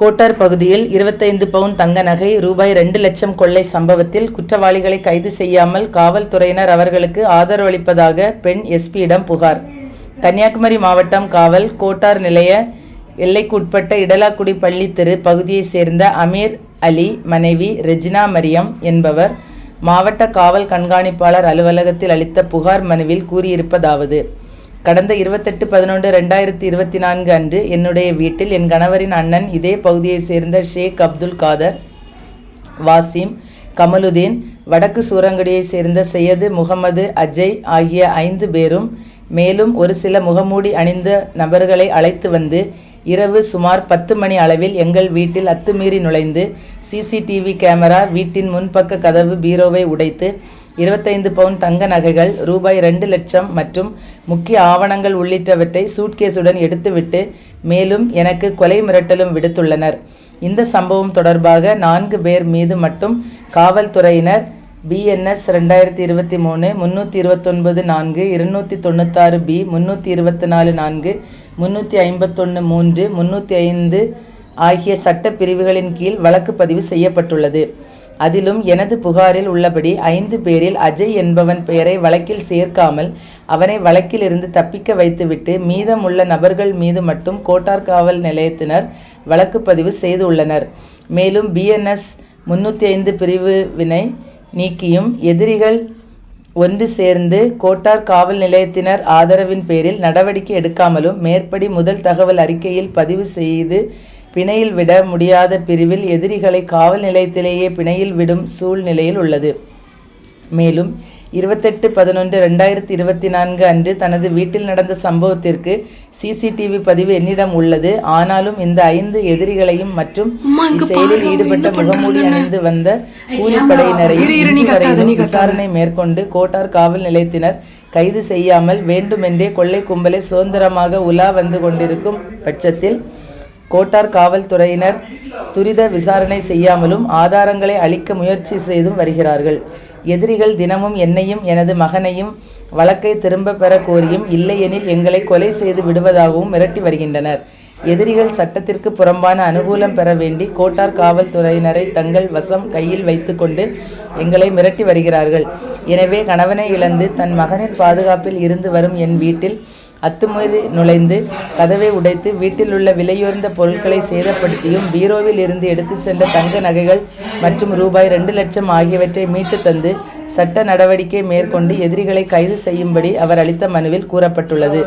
கோட்டார் பகுதியில் இருபத்தைந்து பவுன் தங்க நகை ரூபாய் ரெண்டு லட்சம் கொள்ளை சம்பவத்தில் குற்றவாளிகளை கைது செய்யாமல் காவல்துறையினர் அவர்களுக்கு ஆதரவளிப்பதாக பெண் எஸ்பியிடம் புகார். கன்னியாகுமரி மாவட்டம் காவல் கோட்டார் நிலைய எல்லைக்குட்பட்ட இடலாக்குடி பள்ளி தெரு பகுதியைச் சேர்ந்த அமீர் அலி மனைவி ரெஜினா மரியம் என்பவர் மாவட்ட காவல் கண்காணிப்பாளர் அலுவலகத்தில் அளித்த புகார் மனுவில் கூறியிருப்பதாவது. கடந்த இருபத்தெட்டு பதினொன்று ரெண்டாயிரத்தி இருபத்தி நான்கு அன்று என்னுடைய வீட்டில் என் கணவரின் அண்ணன் இதே பகுதியைச் சேர்ந்த ஷேக் அப்துல் காதர் வாசிம் கமலுதீன் வடக்கு சூரங்குடியைச் சேர்ந்த சையது முகமது அஜய் ஆகிய ஐந்து பேரும் மேலும் ஒரு சில முகமூடி அணிந்த நபர்களை அழைத்து வந்து இரவு சுமார் பத்து மணி அளவில் எங்கள் வீட்டில் அத்துமீறி நுழைந்து சிசிடிவி கேமரா வீட்டின் முன்பக்க கதவு பீரோவை உடைத்து இருபத்தைந்து பவுன் தங்க நகைகள் ரூபாய் ரெண்டு லட்சம் மற்றும் முக்கிய ஆவணங்கள் உள்ளிட்டவற்றை சூட்கேஸுடன் எடுத்துவிட்டு மேலும் எனக்கு கொலை மிரட்டலும் விடுத்துள்ளனர். இந்த சம்பவம் தொடர்பாக நான்கு பேர் மீது மட்டும் காவல்துறையினர் பிஎன்எஸ் ரெண்டாயிரத்தி இருபத்தி மூணு முந்நூற்றி இருபத்தொன்பது நான்கு இருநூற்றி தொண்ணூத்தாறு பி முந்நூற்றி இருபத்தி நாலு நான்கு முந்நூற்றி ஐம்பத்தொன்று மூன்று முந்நூற்றி ஐந்து ஆகிய சட்ட பிரிவுகளின் கீழ் வழக்கு பதிவு செய்யப்பட்டுள்ளது. அதிலும் எனது புகாரில் உள்ளபடி ஐந்து பேரில் அஜய் என்பவன் பெயரை வழக்கில் சேர்க்காமல் அவனை வழக்கில் இருந்து தப்பிக்க வைத்துவிட்டு மீதமுள்ள நபர்கள் மீது மட்டும் கோட்டார் காவல் நிலையத்தினர் வழக்கு பதிவு செய்துள்ளனர். மேலும் பிஎன்எஸ் முன்னூற்றி ஐந்து பிரிவுவினை நீக்கியும் எதிரிகள் ஒன்று சேர்ந்து கோட்டார் காவல் நிலையத்தினர் ஆதரவின் பேரில் நடவடிக்கை எடுக்காமலும் மேற்படி முதல் தகவல் அறிக்கையில் பதிவு செய்து பிணையில் விட முடியாத பிரிவில் எதிரிகளை காவல் நிலையத்திலேயே பிணையில் விடும் சூழ்நிலையில் உள்ளது. மேலும் இருபத்தெட்டு பதினொன்று ரெண்டாயிரத்தி இருபத்தி நான்கு அன்று தனது வீட்டில் நடந்த சம்பவத்திற்கு சிசிடிவி பதிவு என்னிடம் உள்ளது. ஆனாலும் இந்த ஐந்து எதிரிகளையும் மற்றும் இச்செயலில் ஈடுபட்ட முகமூடி அணிந்து வந்த கூலிப்படையினரையும் விசாரணை மேற்கொண்டு கோட்டார் காவல் நிலையத்தினர் கைது செய்யாமல் வேண்டுமென்றே கொள்ளை கும்பலை சுதந்திரமாக உலா வந்து கொண்டிருக்கும் பட்சத்தில் கோட்டார் காவல்துறையினர் துரித விசாரணை செய்யாமலும் ஆதாரங்களை அளிக்க முயற்சி செய்தும் வருகிறார்கள். எதிரிகள் தினமும் என்னையும் எனது மகனையும் வழக்கை திரும்ப பெற கோரியும் இல்லையெனில் எங்களை கொலை செய்து விடுவதாகவும் மிரட்டி வருகின்றனர். எதிரிகள் சட்டத்திற்கு புறம்பான அனுகூலம் பெற வேண்டி கோட்டார் காவல்துறையினரை தங்கள் வசம் கையில் வைத்துக்கொண்டு எங்களை மிரட்டி வருகிறார்கள். எனவே கணவனை இழந்து தன் மகனின் பாதுகாப்பில் இருந்து வரும் என் வீட்டில் அத்துமீறி நுழைந்து கதவை உடைத்து வீட்டில் உள்ள விலையுயர்ந்த பொருட்களை சேதப்படுத்தியும் பீரோவில் இருந்து எடுத்து சென்ற தங்க நகைகள் மற்றும் ரூபாய் ரெண்டு லட்சம் ஆகியவற்றை மீட்டு தந்து சட்ட நடவடிக்கை மேற்கொண்டு எதிரிகளை கைது செய்யும்படி அவர் அளித்த மனுவில் கூறப்பட்டுள்ளது.